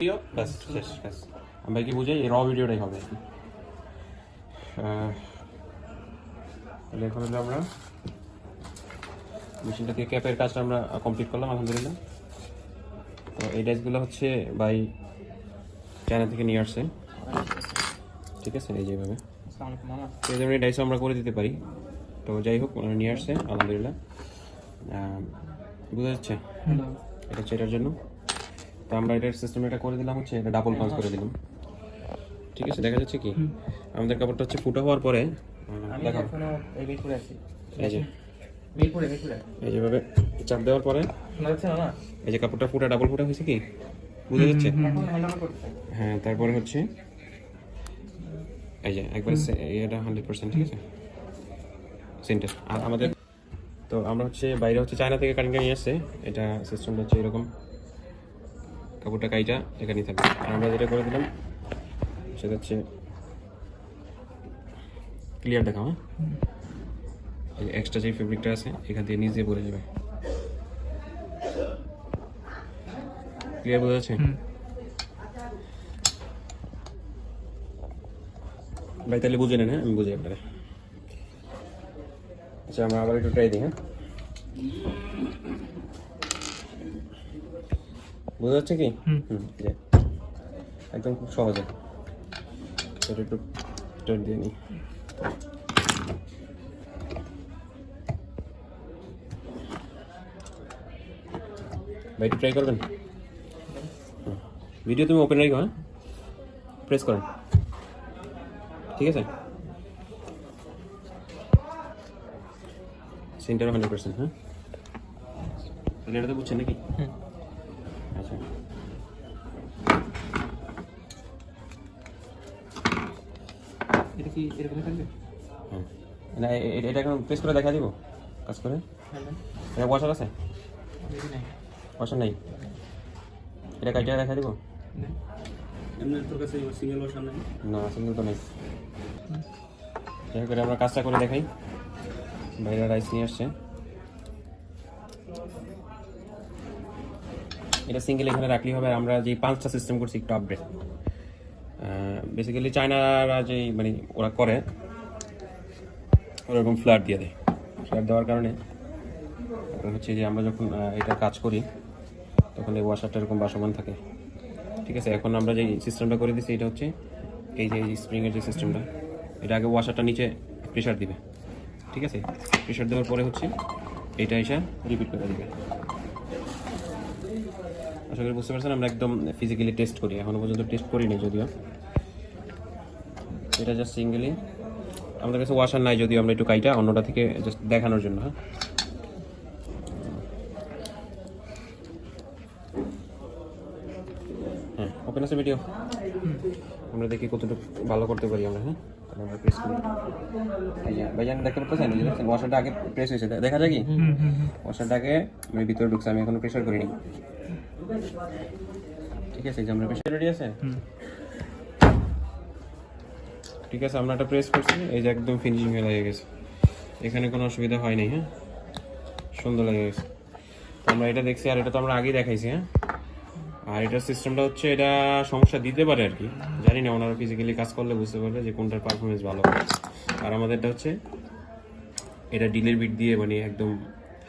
Video ব্যাস শেষ ব্যাস আমরা কি বুঝাই র ভিডিওটাই হবে তাহলে এখন হলো আমরা মেশিনটা দিয়ে ক্যাপের কাজটা আমরা কমপ্লিট করলাম আলহামদুলিল্লাহ তো এই ডাইসগুলো হচ্ছে বাই চায়না থেকে নিয়ে আসছে ঠিক আছে এই যেভাবে এই ধরনের ডাইসও আমরা করে দিতে পারি তো যাই হোক ওনারা নিয়ে আসছে আলহামদুলিল্লাহ বোঝা যাচ্ছে এটা হচ্ছে এটার জন্য তো আমরা এটার সিস্টেম এটা করে দিলাম হচ্ছে এটা ডাবল পাঞ্চ করে দিলাম। ঠিক আছে দেখা যাচ্ছে কি? আমাদের কাপড়টা হচ্ছে ফুটো হওয়ার পরে এই যেভাবে চাপ দেওয়ার পরে এই যে কাপড়টা ফুটা ডাবল ফুটা হয়েছে কি? বুঝা যাচ্ছে? হ্যাঁ তারপরে হচ্ছে এই যে একবার এটা হান্ড্রেড পার্সেন্ট ঠিক আছে? সেন্টার আর আমাদের তো আমরা হচ্ছে বাইরে হচ্ছে চায়না থেকে কাটিংটা নিয়ে আসছে। এটা সিস্টেমটা হচ্ছে এরকম। কাপড়টা কাইটা এখানেই থাকবে আর আমরা যেটা করে দিলাম সেটা হচ্ছে ক্লিয়ার দেখাও হ্যাঁ? এক্সট্রা যে ফেব্রিকটা আছে এখান থেকে নিজে পরে যাবে ক্লিয়ার বোঝা যাচ্ছে? ভাই তাহলে বুঝে নেন হ্যাঁ? আমি বুঝি আপনারে। আচ্ছা আমরা আবার একটু ট্রাই দিই হ্যাঁ? বোঝা যাচ্ছে কি? হুম। একদম খুব সহজে। এটা একটু টাইট দিয়ে নিই। ভাই একটু ট্রাই করবেন? ভিডিও তুমি ওপেন রাখো হ্যাঁ? প্রেস করেন ঠিক আছে? সেন্টার হান্ড্রেড পার্সেন্ট হ্যাঁ? তাহলে এটা তো বুঝছেন নাকি? আচ্ছা। এটা কি এরকম থাকবে? হ্যাঁ না এটা এখন প্রেস করে দেখা দিব কাজ করে। হ্যাঁ এটা ওয়াশার আছে? নাই ওয়াশার নাই? এটা দেখা দিব? এমনি তোর কাছে সিঙ্গেল ওয়াশার নাই না সিঙ্গেল তো নেই। যাই এটা আমরা কাজটা করে দেখাই। বাইরে রাইস নিয়ে আসছে। এটা সিঙ্গেল এখানে রাখলেই হবে। আমরা যে পাঁচটা সিস্টেম করছি, একটু আপডেট বেসিক্যালি চায়নারা যে মানে ওরা করে, ওরকম ফ্ল্যাট দিয়ে দেয়। ফ্ল্যাট দেওয়ার কারণে হচ্ছে যে আমরা যখন এটা কাজ করি, তখন এই ওয়াশারটা এরকম বাসমান থাকে। ঠিক আছে, এখন আমরা যে সিস্টেমটা করে দিচ্ছি এটা হচ্ছে এই যে স্প্রিংয়ের যে সিস্টেমটা এটা আগে ওয়াশারটা নিচে প্রেশার দিবে। ঠিক আছে প্রেশার দেওয়ার পরে হচ্ছে এটা এসে রিপিট করে দিবে। আশা করি বুঝতে পারছেন, আমরা একদম ফিজিক্যালি টেস্ট করি। এখনও পর্যন্ত টেস্ট করিনি যদিও। এটা জাস্ট সিঙ্গেলি আমাদের কাছে ওয়াশার নাই যদিও, আমরা একটু কাইটা অন্যটা থেকে জাস্ট দেখানোর জন্য হ্যাঁ হ্যাঁ ওপেন আছে ভিডিও আমরা দেখি কতটুকু ভালো করতে পারি আমরা হ্যাঁ? তাহলে আমরা প্রেস করি। ভাইজান দেখতে পাচ্ছেন? ওয়াশারটা আগে প্রেস হয়েছে। দেখা যায় কি? ওয়াশারটা আগে আমি ভিতরে ঢুকছে আমি এখনও প্রেশার করিনি। ঠিক আছে যে আমরা প্রেশার রেডি আছে? ঠিক আছে আমরা একটা প্রেস করছি। এই যে একদম ফিনিশিং হয়ে লেগে গেছে। এখানে কোনো অসুবিধা হয়নি হ্যাঁ? সুন্দর লেগে গেছে। আমরা এটা দেখছি আর এটা তো আমরা আগেই দেখাইছি হ্যাঁ? আর এটার সিস্টেমটা হচ্ছে এটা সমস্যা দিতে পারে আর কি। জানি না, ওনারা ফিজিক্যালি কাজ করলে বুঝতে পারবে যে কোনটার পারফরমেন্স ভালো। আর আমাদেরটা হচ্ছে এটা ডিলের বিট দিয়ে মানে একদম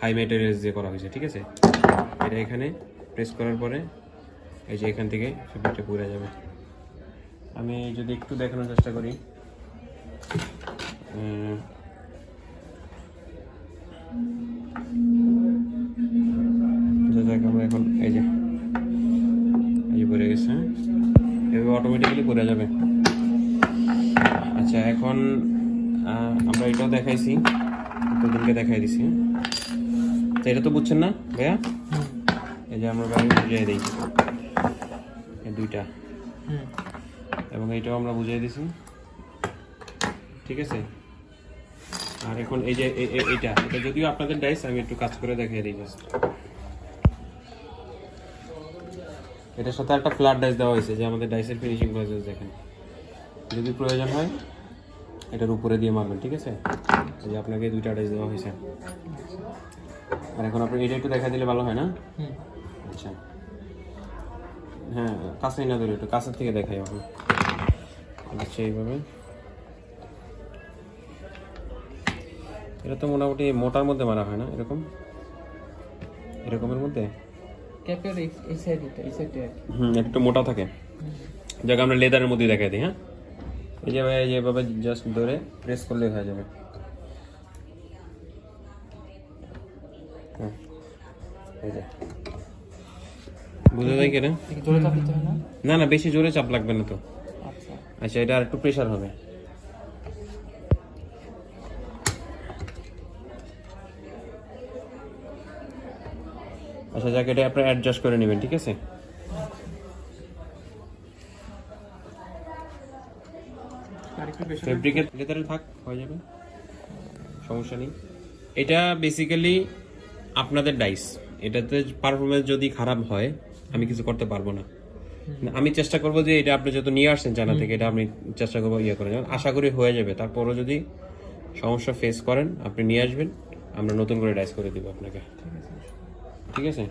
হাই মেটেরিয়ালস দিয়ে করা হয়েছে, ঠিক আছে? এটা এখানে প্রেস করার পরে এই যে এখান থেকে সব পুড়ে যাবে। আমি যদি একটু দেখানোর চেষ্টা করি। অটোমেটিক্যালি পড়ে যাবে। আচ্ছা এখন আমরা এটাও দেখাইছি। প্রতিদিনকে দেখাই দিছি। তো এটা তো বুঝছেন না, ভাইয়া? এই যে আমরা বাইরে বুঝিয়ে দিই। দুইটা। এবং এইটাও আমরা বুঝিয়ে দিছি। ঠিক আছে? আর এখন এই যে এ- এ- এইটা। এটা যদিও আপনাদের ডাইস আমি একটু কাজ করে দেখিয়ে দিই জাস্ট এটার সাথে একটা ফ্ল্যাট ডাইস দেওয়া হয়েছে যে আমাদের ডাইসের ফিনিশিং প্রসেস দেখেন যদি প্রয়োজন হয় এটার উপরে দিয়ে মারবেন ঠিক আছে? যে আপনাকে দুইটা ডাইস দেওয়া হয়েছে। আর এখন আপনি এটা একটু দেখা দিলে ভালো হয় না? আচ্ছা। হ্যাঁ কাছে না ধরে একটু কাছের থেকে দেখাই এখন আচ্ছা এইভাবে। এটা তো মোটামুটি মোটার মধ্যে মারা হয় না এরকম? এরকমের মধ্যে? ক্যাপের এই এই সাইডে এই সাইডে আর কি। হুম একটু মোটা থাকে। যাকে আমরা লেদারের মধ্যে দেখাই দিই হ্যাঁ? এই যে ভাই যেভাবে জাস্ট ধরে প্রেস করলে হয়ে যাবে। হ্যাঁ, বুঝা যায় কিনা না? না বেশি জোরে চাপ লাগবে না তো। আচ্ছা। আচ্ছা এটা আর একটু প্রেশার হবে। আচ্ছা যাকে এটা আপনি অ্যাডজাস্ট করে নেবেন ঠিক আছে? ফেব্রিকের থাক হয়ে যাবে। সমস্যা নেই। এটা বেসিক্যালি আপনাদের ডাইস এটাতে পারফরমেন্স যদি খারাপ হয় আমি কিছু করতে পারব না। আমি চেষ্টা করব যে এটা আপনি যত নিয়ে আসছেন জানা থেকে এটা আপনি চেষ্টা করব ইয়ে করেন আশা করি হয়ে যাবে। তারপরও যদি সমস্যা ফেস করেন আপনি নিয়ে আসবেন। আমরা নতুন করে ডাইস করে দিব আপনাকে। ঠিক আছে। ঠিক আছে